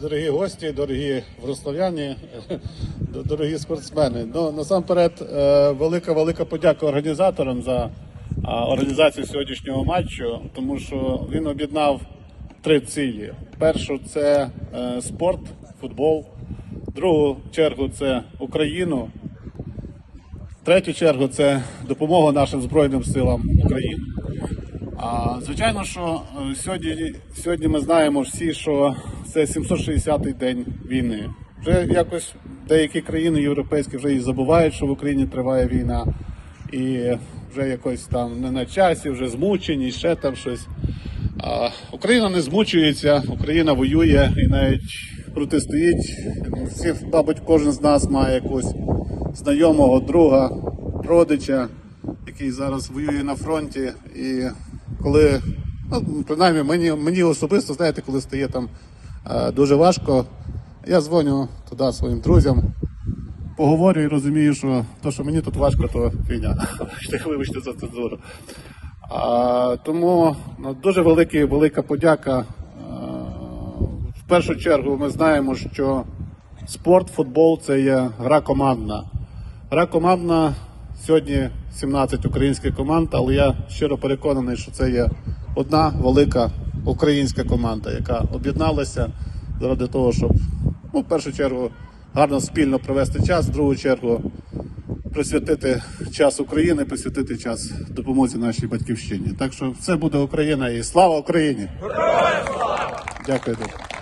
Дорогі гості, дорогі врослав'яні, дорогі спортсмени. Ну, насамперед, е, велика велика подяка організаторам за організацію сьогоднішнього матчу, тому що він об'єднав три цілі: першу це е, спорт, футбол, другу чергу це Україну, третю чергу це допомога нашим Збройним силам України. Звичайно, що е, сьогодні, сьогодні ми знаємо всі, що це 760-й день війни. Вже якось деякі країни європейські вже і забувають, що в Україні триває війна, і вже якось там не на часі, вже змучені, ще там щось. А, Україна не змучується, Україна воює і навіть протистоїть. Всі, мабуть, кожен з нас має якогось знайомого, друга, родича, який зараз воює на фронті. І коли, ну, принаймні, мені, мені особисто, знаєте, коли стає там е, дуже важко, я дзвоню туди своїм друзям, поговорю і розумію, що то, що мені тут важко, то фігня. Вибачте за цензуру. А, тому ну, дуже великий, велика подяка. А, в першу чергу ми знаємо, що спорт, футбол це є гра командна. Гра командна сьогодні 17 українських команд, але я щиро переконаний, що це є одна велика українська команда, яка об'єдналася заради того, щоб ну, в першу чергу гарно спільно провести час, в другу чергу присвятити час України, присвятити час допомозі нашій батьківщині. Так що все буде Україна і слава Україні! Дякую дуже.